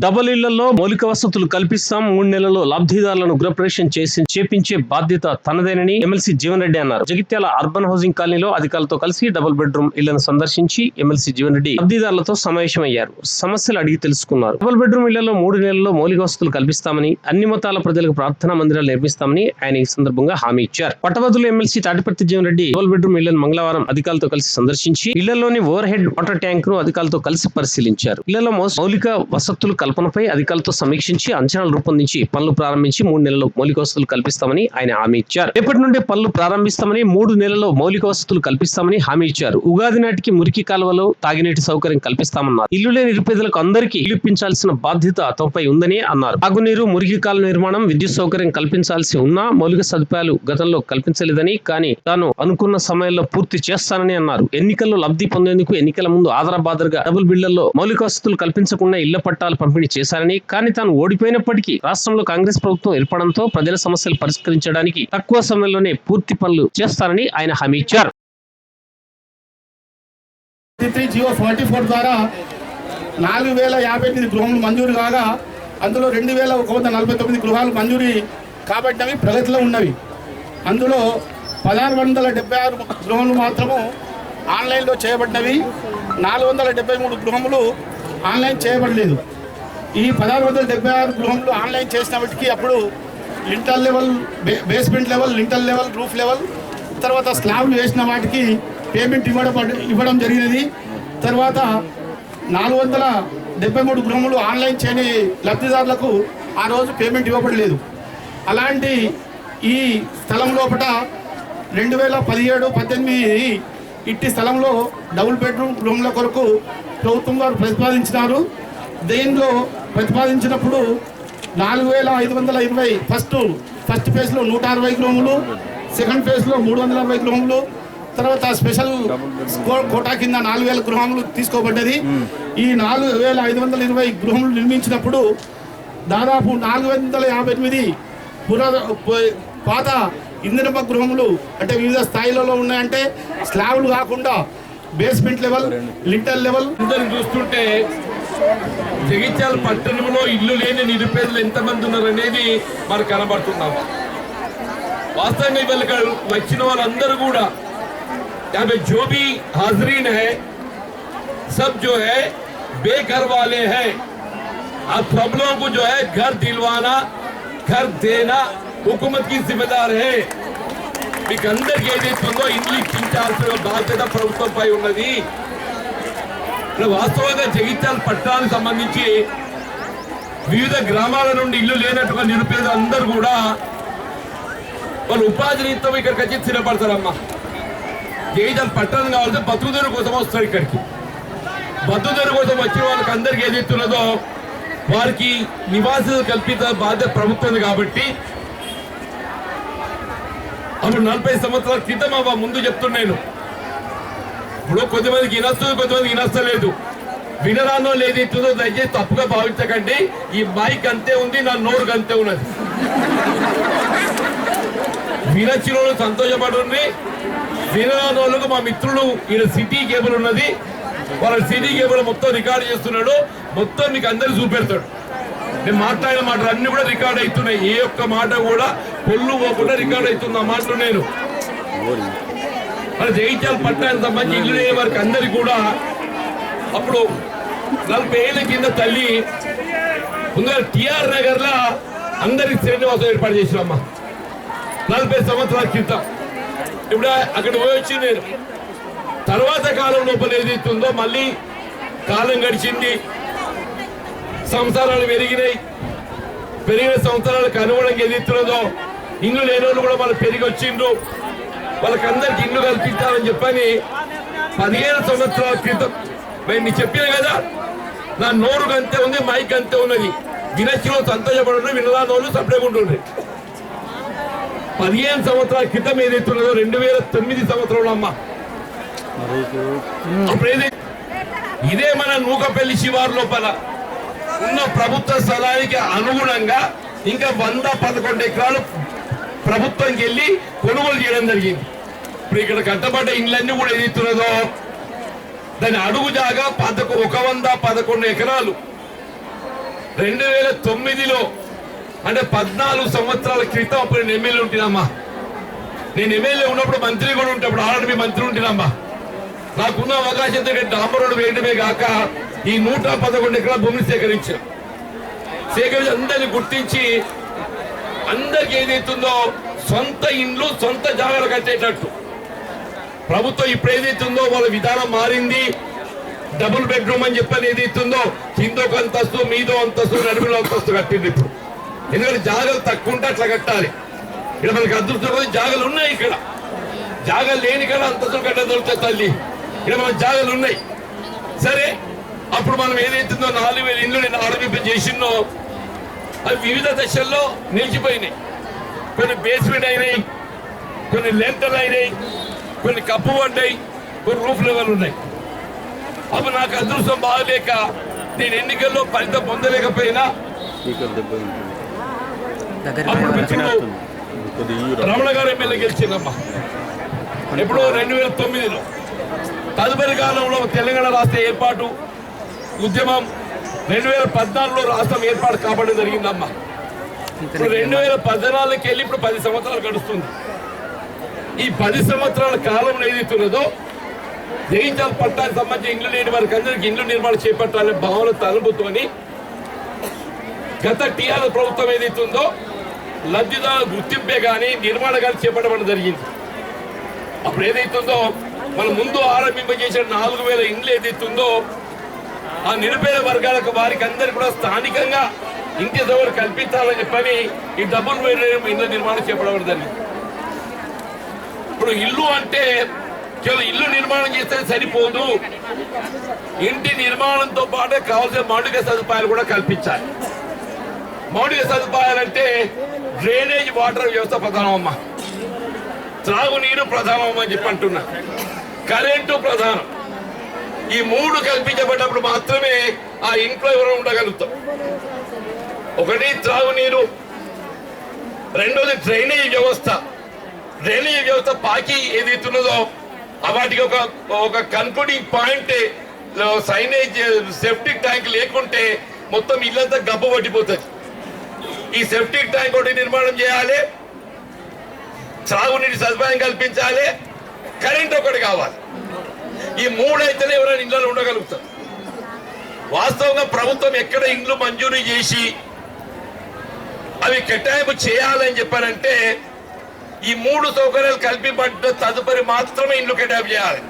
Double ఇళ్ళలో మౌలిక వసతులు కల్పిస్తాం. మూడు నెలల్లో లబ్ధిదారులను గృహప్రవేశం చేసి చేపించే బాధ్యత తనదేనని ఎమ్మెల్సీ జీవన్ రెడ్డి అన్నారు. జగిత్యాల అర్బన్ హౌసింగ్ కాలనీలో అధికారులతో కలిసి డబుల్ బెడ్రూమ్ ఇళ్ళను సందర్శించి ఎమ్మెల్సీ జీవన్ రెడ్డి లబ్ధిదారులతో సమావేశమయ్యారు. సమస్యలు అడిగి తెలుసుకున్నారు. డబుల్ బెడ్రూమ్ ఇళ్ళలో మూడు నెలల్లో మౌలిక వసతులు కల్పిస్తామని అన్ని మతాల ప్రజలకు ప్రార్థనా మందిరాలు నిర్మిస్తామని ఆయన ఈ సందర్భంగా హామీ ఇచ్చారు. పట్టభద్రులు MLC Tatiparthi Jeevan Reddy double bedroom ఇళ్ళను మంగళవారం అధికారులతో కలిసి సందర్శించి ఇళ్ళలోని ఓవర్ హెడ్ వాటర్ ట్యాంక్ను అధికారులతో కలిసి పరిశీలించారు. ఇళ్ళలో మౌలిక వసతులు కల్పనపై అధికారులతో సమీక్షించి అంచనాలు రూపొందించి పనులు ప్రారంభించి మూడు నెలల్లో మౌలిక వసతులు కల్పిస్తామని ఆయన హామీ ఇచ్చారు. రేపటి నుండి పనులు ప్రారంభిస్తామని మూడు నెలల్లో మౌలిక వసతులు కల్పిస్తామని హామీ ఇచ్చారు. ఉగాది నాటికి మురికి కాలువలో తాగినీటి సౌకర్యం కల్పిస్తామన్నారు. ఇల్లు లేని నిరుపేదలకు అందరికీ ఇల్లు ఇప్పించాల్సిన బాధ్యత తమపై ఉందని అన్నారు. తాగునీరు మురికి కాలువ నిర్మాణం విద్యుత్ సౌకర్యం కల్పించాల్సి ఉన్నా మౌలిక సదుపాయాలు గతంలో కల్పించలేదని కానీ తాను అనుకున్న సమయంలో పూర్తి చేస్తానని అన్నారు. ఎన్నికల్లో లబ్ధి పొందేందుకు ఎన్నికల ముందు ఆధారబాదరగా డబుల్ బిల్డర్లో మౌలిక వసతులు కల్పించకుండా ఇళ్ళ పట్టాలు పంపిణీ చేశారని కానీ తాను ఓడిపోయినప్పటికీ రాష్ట్రంలో కాంగ్రెస్ ప్రభుత్వం ఏర్పడంతో ప్రజల సమస్యలు పరిష్కరించడానికి తక్కువ సమయంలోనే పూర్తి పనులు చేస్తారని ఆయన హామీ ఇచ్చారు. జియో ఫార్టీ ఫోర్ ద్వారా నాలుగు వేల యాభై ఎనిమిది గృహములు మంజూరు కాగా అందులో రెండు వేల ఒక వంద నలభై తొమ్మిది గృహాలు మంజూరి కాబట్టినవి ప్రగతిలో ఉన్నవి. అందులో పదహారు వందల డెబ్బై ఆరు గృహములు మాత్రము ఆన్లైన్లో చేయబడినవి. నాలుగు వందల డెబ్బై మూడు గృహములు ఆన్లైన్ చేయబడలేదు. ఈ పదహారు వందల డెబ్బై ఆరు గృహములు ఆన్లైన్ చేసినప్పటికీ అప్పుడు lintel level basement level lintel level roof level తర్వాత స్లాబ్లు వేసిన వాటికి పేమెంట్ ఇవ్వడం ఇవ్వడం జరిగినది. తర్వాత నాలుగు వందల డెబ్బై మూడు గృహములు ఆన్లైన్ చేయని లబ్ధిదారులకు ఆ రోజు పేమెంట్ ఇవ్వబడలేదు. అలాంటి ఈ స్థలం లోపల రెండు వేల పదిహేడు పద్దెనిమిది ఇట్టి స్థలంలో డబుల్ బెడ్రూమ్ రూమ్ల కొరకు ప్రభుత్వం వారు ప్రతిపాదించినారు. దీనిలో ప్రతిపాదించినప్పుడు నాలుగు వేల ఐదు వందల ఇరవై ఫస్ట్ ఫస్ట్ ఫేజ్లో నూట అరవై గృహములు సెకండ్ ఫేజ్లో మూడు వందల అరవై గృహములు తర్వాత స్పెషల్ కోటా కింద నాలుగు వేల గృహములు తీసుకోబడ్డది. ఈ నాలుగు వేల ఐదు వందల ఇరవై గృహములు నిర్మించినప్పుడు దాదాపు నాలుగు వందల యాభై ఎనిమిది పురా పాత ఇందిరమ్మ గృహములు అంటే వివిధ స్థాయిలలో ఉన్నాయంటే స్లాబ్లు కాకుండా బేస్మెంట్ లెవెల్ లింటర్ లెవెల్. అందరిని చూస్తుంటే జగిత్యాల పట్టణంలో ఇల్లు లేని నిరుపేదలు ఎంతమంది ఉన్నారనేది మనకు కనబడుతున్నాం వాస్తవంగా ఇవాళ ఇక్కడ వచ్చిన వాళ్ళందరూ కూడా యాభై जो भी हाजरीन है सब जो है बेघर वाले हैं आप प्रॉब्लम को जो है घर दिलवाना घर देना हुकूमत की जिम्मेदार है మీకు అందరికి ఏదైతుందో ఇల్లు ఇప్పించాల్సిన బాధ్యత ప్రభుత్వంపై ఉన్నది ఇక్కడ వాస్తవంగా జగిత్యాల పట్టణానికి సంబంధించి వివిధ గ్రామాల నుండి ఇల్లు లేనట్టుగా నిరుపేద అందరూ కూడా వాళ్ళు ఉపాధి నిమిత్తం ఇక్కడికి వచ్చి స్థిరపడతారమ్మా. జగిత్యాల పట్టణం కావాలంటే బతుకుదేరు కోసం వస్తారు ఇక్కడికి. బతుకుదేరు కోసం వచ్చిన వాళ్ళకి అందరికి ఏదైతున్నదో వారికి నివాసాలు కల్పిత బాధ్యత ప్రభుత్వం కాబట్టి అప్పుడు నలభై సంవత్సరాల క్రితం అవ్వ ముందు చెప్తున్నాను ఇప్పుడు కొద్దిమందికి ఇనస్తుంది కొద్దిమందికి ఇనస్తలేదు వినరానో లేదిస్తుందో దయచేసి తప్పుగా భావించకండి. ఈ మైక్ అంతే ఉంది నా నోరుకు అంతే ఉన్నది. వినచిన వాళ్ళు సంతోషపడుంది వినరాని వాళ్ళకు మా మిత్రులు ఈయన సిటీ కేబుల్ ఉన్నది. వాళ్ళ సిటీ కేబుల్ మొత్తం రికార్డ్ చేస్తున్నాడు. మొత్తం మీకు అందరు చూపెడతాడు. నేను మాట్లాడిన మాటలు అన్ని కూడా రికార్డ్ అవుతున్నాయి. ఏ ఒక్క మాట కూడా పొల్లు పోకుండా రికార్డ్ అవుతుంది ఆ మాటలు నేను. మన జగిత్యాల పట్టణానికి సంబంధించి ఇల్లు లేని వారికి అందరికీ కూడా అప్పుడు నలభై ఏళ్ళ కింద తల్లి ముందుగా టిఆర్ నగర్ లా అందరికి శ్రీనివాసం ఏర్పాటు చేసినమ్మా నలభై సంవత్సరాల క్రితం. ఇప్పుడు అక్కడ పోయి వచ్చి నేను తర్వాత కాలం లోపల ఏదైతుందో మళ్ళీ కాలం గడిచింది. సంవత్సరాలు పెరిగినాయి. పెరిగిన సంవత్సరాలకు అనుగుణంగా ఏదైతున్నదో ఇల్లు లేని వాళ్ళు కూడా వాళ్ళు పెరిగి వచ్చిండ్రు. వాళ్ళకి అందరికి ఇల్లు కల్పించాలని చెప్పని పదిహేను సంవత్సరాల క్రితం నేను నీకు చెప్పిన కదా? నా నోరు అంతే ఉంది మైక్ అంతే ఉన్నది. వినచ్చిలో సంతోషపడుతుంది వినదానోళ్ళు సపరేట్ ఉంటుండ్రి. పదిహేను సంవత్సరాల క్రితం ఏదైతే ఉన్నదో రెండు వేల తొమ్మిది సంవత్సరంలో అమ్మ. అప్పుడు ఏదైతే ఇదే మన నూకపల్లి శివారు లోపల ఉన్న ప్రభుత్వ స్థలానికి అనుగుణంగా ఇంకా వంద పదకొండు ఎకరాలు ప్రభుత్వంకి వెళ్ళి కొనుగోలు చేయడం జరిగింది. ఇప్పుడు ఇక్కడ కట్టబడ్డ ఇండ్లన్నీ కూడా ఏదైతున్నదో దాని అడుగు జాగా పదకొ ఒక వంద పదకొండు ఎకరాలు. రెండు వేల తొమ్మిదిలో అంటే పద్నాలుగు సంవత్సరాల క్రితం అప్పుడు నేను ఎమ్మెల్యే ఉంటున్నామ్మా నేను ఎమ్మెల్యే ఉన్నప్పుడు మంత్రి కూడా ఉంటే అప్పుడు ఆర్డీ మంత్రి ఉంటున్నామ్మా నాకున్న అవకాశం ఎందుకంటే డాంబరోడు వేయడమే కాక ఈ నూట పదకొండు ఎకరాల భూమిని సేకరించాం. సేకరించి అందరినీ గుర్తించి అందరికి ఏదైతుందో సొంత ఇండ్లు సొంత జాగాలు కట్టేటట్టు. ప్రభుత్వం ఇప్పుడు ఏదైతుందో వాళ్ళ విధానం మారింది. డబుల్ బెడ్రూమ్ అని చెప్పని ఏదైతుందో కిందొక అంతస్తు మీదో అంతస్తు నడుములో అంతస్తు కట్టింది ఇప్పుడు. ఎందుకంటే జాగాలు తక్కువ ఉంటే అట్లా కట్టాలి. ఇక్కడ మనకి అదృష్టం జాగలు జాగాలు ఉన్నాయి ఇక్కడ. జాగాలు లేని కదా అంతస్తు కట్ట దొరుకుతాయి తల్లి. ఇక్కడ మన జాగాలు ఉన్నాయి. సరే అప్పుడు మనం ఏదైతుందో నాలుగు వేల ఇండ్లు నేను ఆరంభింప చేసినో అవి వివిధ దశల్లో నిలిచిపోయినాయి. కొన్ని బేస్మెంట్ అయినాయి కొన్ని లెంటలు అయినాయి కొన్ని కప్పు పడ్డాయి కొన్ని రూఫ్ లెవెల్ ఉన్నాయి. అప్పుడు నాకు అదృష్టం బాగలేక నేను ఎన్నికల్లో ఫలితం పొందలేకపోయినా రమణ గారు ఎమ్మెల్యే గెలిచిందమ్మా ఎప్పుడు రెండు వేల తొమ్మిదిలో తదుపరి కాలంలో తెలంగాణ రాష్ట్ర ఏర్పాటు ఉద్యమం రెండు వేల పద్నాలుగులో రాష్ట్రం ఏర్పాటు కాబట్టడం జరిగిందమ్మా. ఇప్పుడు రెండు వేల పద్నాలుగుకి వెళ్ళి ఇప్పుడు పది సంవత్సరాలు గడుస్తుంది. ఈ పది సంవత్సరాల కాలంలో ఏదైతున్నదో జయించాల పట్టానికి సంబంధించి ఇండ్లు లేని వారికి అందరికీ ఇండ్లు నిర్మాణం చేపట్టాలనే భావన తలంపుతోని గత టీఆర్ఎస్ ప్రభుత్వం ఏదైతుందో లబ్ధిదారుల గుర్తింపే కానీ నిర్మాణ కానీ చేపట్టడం జరిగింది. అప్పుడు ఏదైతుందో మనం ముందు ఆరంభింపజేసిన నాలుగు వేల ఇండ్లు ఏదైతుందో ఆ నిరుపేద వర్గాలకు వారికి అందరికి కూడా స్థానికంగా ఇంటి సౌకర్యం కల్పించాలని చెప్పని ఈ డబుల్ బెడ్రూమ్ ఇండ్ల నిర్మాణం చేపట్టడం ఇప్పుడు ఇల్లు అంటే కేవలం ఇల్లు నిర్మాణం చేస్తే సరిపోదు. ఇంటి నిర్మాణంతో పాటు కావాల్సిన మౌలిక సదుపాయాలు కూడా కల్పించాలి. మౌలిక సదుపాయాలంటే డ్రైనేజ్ వాటర్ వ్యవస్థ ప్రధానమమ్మా. త్రాగునీరు ప్రధానమమ్మా అని చెప్పి అంటున్నా. కరెంటు ప్రధానం. ఈ మూడు కల్పించబడినప్పుడు మాత్రమే ఆ ఇంట్లో ఎవరు ఉండగలుగుతాం. ఒకటి త్రాగునీరు రెండోది డ్రైనేజ్ వ్యవస్థ. డ్రైనేజ్ వ్యవస్థ పాకి ఏదైతున్నదో వాటికి ఒక ఒక concluding point signage septic tank లేకుంటే మొత్తం ఇల్లంతా గబ్బ పట్టిపోతుంది. ఈ సెఫ్టిక్ ట్యాంక్ ఒకటి నిర్మాణం చేయాలి సాగునీటి సదుపాయం కల్పించాలి కరెంట్ ఒకటి కావాలి. ఈ మూడు అయితేనే ఎవరైనా ఇళ్ళలో ఉండగలుగుతారు. వాస్తవంగా ప్రభుత్వం ఎక్కడ ఇండ్లు మంజూరు చేసి అవి కేటాయింపు చేయాలని చెప్పారంటే ఈ మూడు సౌకర్యాలు కల్పింపడ్డ తదుపరి మాత్రమే ఇండ్లు కేటాయింపు చేయాలి.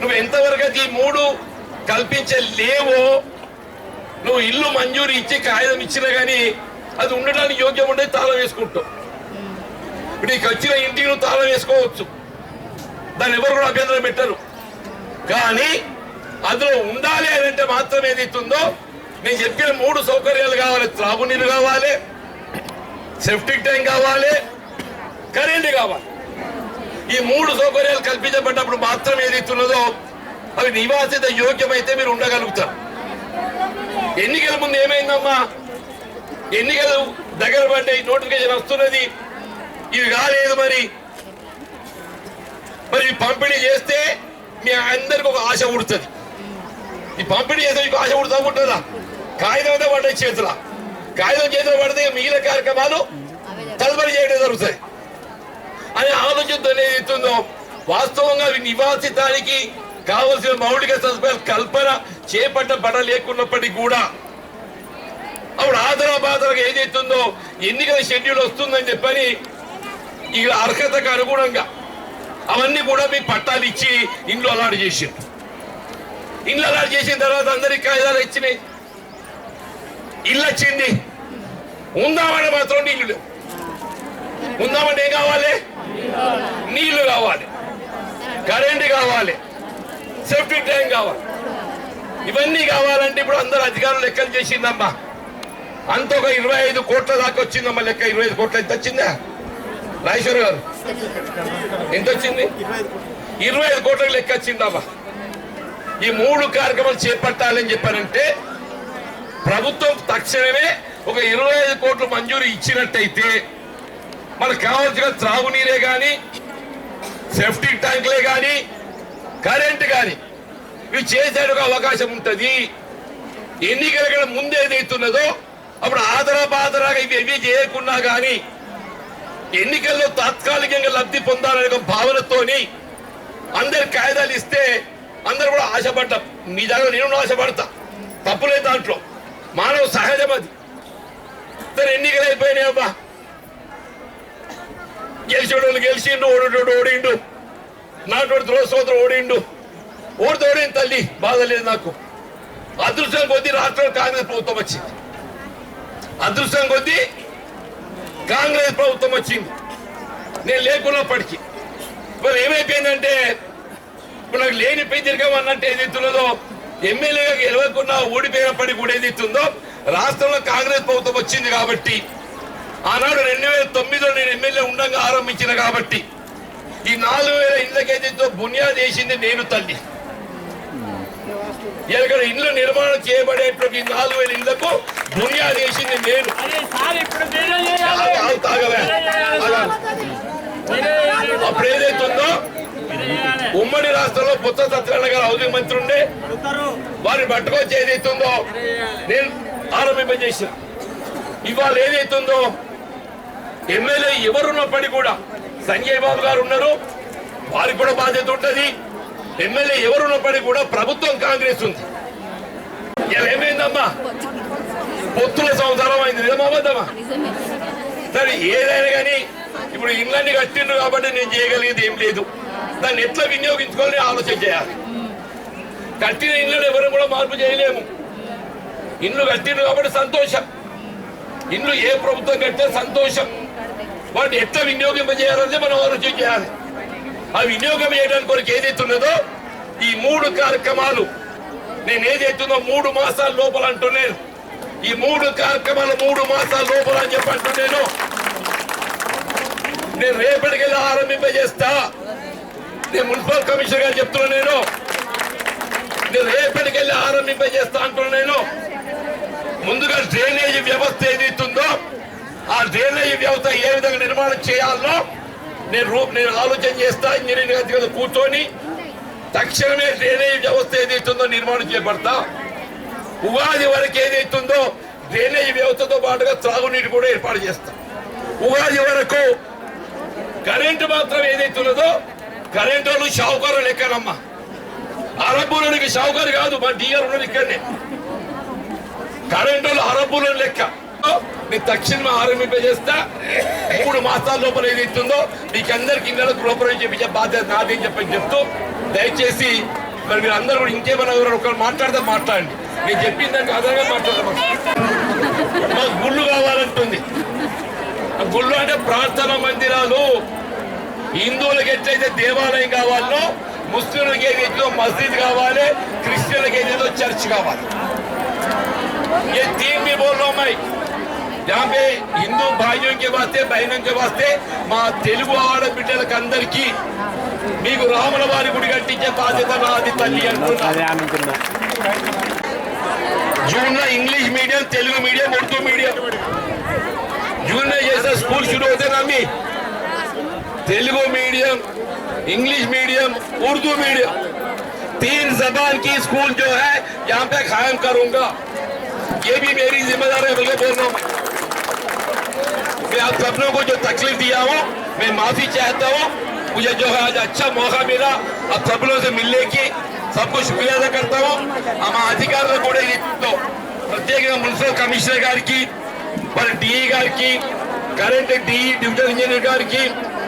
నువ్వు ఎంతవరకు ఈ మూడు కల్పించలేవో నువ్వు ఇల్లు మంజూరు ఇచ్చి కాగితం ఇచ్చినా కానీ అది ఉండడానికి యోగ్యం ఉండే తాళం వేసుకుంటావు ఇప్పుడు నీకు వచ్చిన ఇంటికి నువ్వు తాళం వేసుకోవచ్చు. దాన్ని ఎవరు కూడా అభ్యంతరం పెట్టరు. కానీ అందులో ఉండాలి అని అంటే మాత్రం ఏదైతుందో నేను చెప్పిన మూడు సౌకర్యాలు కావాలి. త్రాగునీరు కావాలి సెఫ్టిక్ ట్యాంక్ కావాలి కరెంట్ కావాలి. ఈ మూడు సౌకర్యాలు కల్పించబడ్డప్పుడు మాత్రం ఏదైతున్నదో అవి నివాసిత యోగ్యమైతే మీరు ఉండగలుగుతారు. ఎన్నికల ముందు ఏమైందమ్మా? ఎన్నికలు దగ్గర పడ్డాయి నోటిఫికేషన్ వస్తున్నది. ఇవి కాలేదు మరి. మరి ఈ పంపిణీ చేస్తే మీ అందరికి ఒక ఆశ పుడుతుంది. ఈ పంపిణీ చేస్తే మీకు ఆశ ఉడుతా ఉంటుందా కాగితం అయితే పడ్డాయి చేతుల. కాగితం చేతిలో పడితే మిగిలిన కార్యక్రమాలు తదుపరి చేయడం జరుగుతుంది. అని ఆలోచనతో ఏదైతుందో వాస్తవంగా నివాసితానికి కావలసిన మౌలిక సదుపాయాల కల్పన చేపట్టబడ లేకున్నప్పటికీ కూడా అప్పుడు ఆదరా ఏదైతుందో ఎన్నికల షెడ్యూల్ వస్తుందని చెప్పని ఇక అర్హతకు అనుగుణంగా అవన్నీ కూడా మీకు పట్టాలు ఇచ్చి ఇంట్లో అలాట్ చేసిండు ఇంట్లో అలాట్ చేసిన తర్వాత అందరికి కాగితాలు ఇచ్చినాయి. ఇల్లు వచ్చింది. ఉందామని మాత్రం నీళ్ళు లేవు. ఉందామంటే ఏం కావాలి? నీళ్ళు కావాలి. కరెంటు కావాలి. సేఫ్టీ ట్యాంక్ కావాలి. ఇవన్నీ కావాలంటే ఇప్పుడు అందరు అధికారులు లెక్కలు చేసిందమ్మా. అంత ఒక ఇరవై ఐదు కోట్ల దాకా వచ్చిందమ్మా లెక్క. ఇరవై ఐదు కోట్ల ఎంత వచ్చిందా? రాజేశ్వర్ గారు ఎంత వచ్చింది ఇరవై ఐదు కోట్లకు లెక్క వచ్చిందమ్మా ఈ మూడు కార్యక్రమాలు చేపట్టాలని చెప్పారంటే ప్రభుత్వం తక్షణమే ఒక ఇరవై ఐదు కోట్లు మంజూరు ఇచ్చినట్టయితే మనకు కావాల్సిన త్రాగునీరే కానీ సేఫ్టీ ట్యాంకులే కానీ కరెంట్ కానీ ఇవి చేసేందుకు అవకాశం ఉంటుంది. ఎన్నికల ముందు ఏదైతున్నదో అప్పుడు ఆదరా బాదరాగా ఇవి ఇవి చేయకున్నా కానీ ఎన్నికల్లో తాత్కాలికంగా లబ్ధి పొందాలనే ఒక భావనతోని అందరు కాయిదాలు ఇస్తే అందరు కూడా ఆశపడ్డా మీ దగ్గర నేను ఆశపడతా. తప్పులేదు దాంట్లో. మానవ సహజం అది. సరే ఎన్నికలు అయిపోయినాయి అబ్బా. గెలిచేవాడు గెలిచిండు ఓడేటోడు ఓడిండు. నాటోడు ద్రోసోదరు ఓడిండు. ఓడితే ఓడింది తల్లి బాధ లేదు నాకు. అదృష్టం కొద్దీ రాష్ట్రంలో కాంగ్రెస్ ప్రభుత్వం వచ్చింది. అదృష్టం కొద్దీ కాంగ్రెస్ ప్రభుత్వం వచ్చింది. నేను లేకున్నప్పటికీ. ఇప్పుడు ఏమైపోయిందంటే ఇప్పుడు నాకు లేని పై తిరగమన్నట్టు ఏదైతున్నదో ఎమ్మెల్యేగా గెలవకుండా ఓడిపోయినప్పటికీ కూడా ఏదైతుందో రాష్ట్రంలో కాంగ్రెస్ ప్రభుత్వం వచ్చింది కాబట్టి ఆనాడు రెండు వేల తొమ్మిదిలో నేను ఎమ్మెల్యే ఉండగా ఆరంభించిన కాబట్టి ఈ నాలుగు వేల ఇళ్ళకైతే బునియాది వేసింది నేను తల్లి. ఇక్కడ ఇండ్లు నిర్మాణం చేయబడేటువంటి ఈ నాలుగు వేల ఇళ్ళకు బునియాది వేసింది నేను ఆగు, ఆగు, తాగవే. ఆగు. అప్పుడు ఏదైతుందో ఉమ్మడి రాష్ట్రంలో బుత్త సత్యనారాయణ గారు హౌసింగ్ మంత్రి ఉండే వారిని పట్టుకొచ్చి ఏదైతుందో నేను ఆరంభింపజేసిన. ఇవాళ ఏదైతుందో ఎమ్మెల్యే ఎవరున్నప్పటికీ కూడా సంజయ్ బాబు గారు ఉన్నారు వారికి కూడా బాధ్యత ఉంటది. ఎమ్మెల్యే ఎవరున్నప్పటికీ కూడా ప్రభుత్వం కాంగ్రెస్ ఉంది. ఇలా ఏమైందమ్మా? పొత్తుల సంవత్సరం అయింది. నిజమా సరే ఏదైనా కానీ ఇప్పుడు ఇళ్ళని కట్టిండ్రు కాబట్టి నేను చేయగలిగేది ఏం లేదు. దాన్ని ఎట్లా వినియోగించుకోవాలని ఆలోచన చేయాలి. కట్టిన ఇళ్ళని ఎవరు కూడా మార్పు చేయలేము. ఇల్లు కట్టిండ్రు కాబట్టి సంతోషం. ఇల్లు ఏ ప్రభుత్వం కట్టే సంతోషం. వాటిని ఎట్లా వినియోగింపజేయాలని మనం ఆలోచన చేయాలి. ఆ వినియోగం చేయడానికి కొరకు ఏదైతే ఉన్నదో ఈ మూడు కార్యక్రమాలు. నేను ఏదైతుందో మూడు మాసాల లోపల అంటున్నాను. ఈ మూడు కార్యక్రమాలు మూడు మాసాల లోపల అని చెప్పి అంటున్నాను. నేను రేపటికెళ్ళి ఆరంభింపజేస్తా. నేను మున్సిపల్ కమిషనర్ గారు చెప్తున్నా నేను. నేను రేపటికెళ్ళి ఆరంభింపజేస్తా అంటున్నా నేను. ముందుగా డ్రైనేజ్ వ్యవస్థ ఏదైతుందో ఆ డ్రైనేజ్ వ్యవస్థ ఏ విధంగా నిర్మాణం చేయాలో నేను రూప్ నేను ఆలోచన చేస్తా ఇంజనీరింగ్ అధికారులు కూర్చొని తక్షణమే డ్రైనేజ్ వ్యవస్థ ఏదైతుందో నిర్మాణం చేపడతా. ఉగాది వరకు ఏదైతుందో డ్రైనేజ్ వ్యవస్థతో పాటుగా త్రాగునీటి కూడా ఏర్పాటు చేస్తా. ఉగాది వరకు కరెంటు మాత్రం ఏదైతున్నదో కరెంటు వాళ్ళు షావుకారు లెక్కనమ్మా అరబ్బులోనికి షావుకారు కాదు మా డిఆర్ ఉన్నది ఇక్కడనే. కరెంటు వాళ్ళు అరబ్బులను లెక్క. నేను తక్షణం ఆరంభింపజేస్తా. మూడు మాసాల లోపల ఏదైతుందో మీకు అందరికి ఇళ్ళకు గృహప్రవేశం చేపించే బాధ్యత నాది అని చెప్పని చెప్తూ దయచేసి మరి మీరు అందరూ కూడా ఇంకేమైనా ఎవరైనా ఒకరు మాట్లాడితే మాట్లాడండి. నేను చెప్పిన దానికి అదనంగా మాట్లాడదాం మాకు గుళ్ళు కావాలంటుంది. ఆ గుళ్ళు అంటే ప్రార్థన మందిరాలు హిందువులకు ఎట్లయితే దేవాలయం కావాలో ముస్లింలకు ఏదైతే మస్జిద్ కావాలి క్రిస్టియన్లకు ఏదైతే చర్చ్ కావాలి ये तीन भी बोल रहा हूं मैं यहाँ पे हिंदू भाइयों के वास्ते बहनों के वास्ते మా తెలుగు ఆడబిడ్డలకు అందరికీ మీకు రాముల వారి గుడి కట్టించే బాధ్యత నాది తల్లి అంటున్నా అదే అనుకున్నా जून में English medium Telugu medium Urdu medium जून में जैसे स्कूल शुरू होते ना अम्मी Telugu medium English medium Urdu medium तीन जबान की स्कूल जो है यहाँ पे कायम करूंगा ये भी मेरी जिम्मेदारी है बल्कि बोल रहा हूँ मैं आप सब लोगों को जो तकलीफ दिया हूँ मैं माफी चाहता हूँ मुझे जो है आज अच्छा मौका मिला अब सब लोगों से मिलने की सबको शुक्रिया अदा करता हूँ हम అధికారులు కూడా ఇది ప్రత్యేకంగా మున్సిపల్ కమిషనర్ గారికి మరి డిఈ గారికి కరెంట్ డిఈ డివిజన్ ఇంజనీర్ గారికి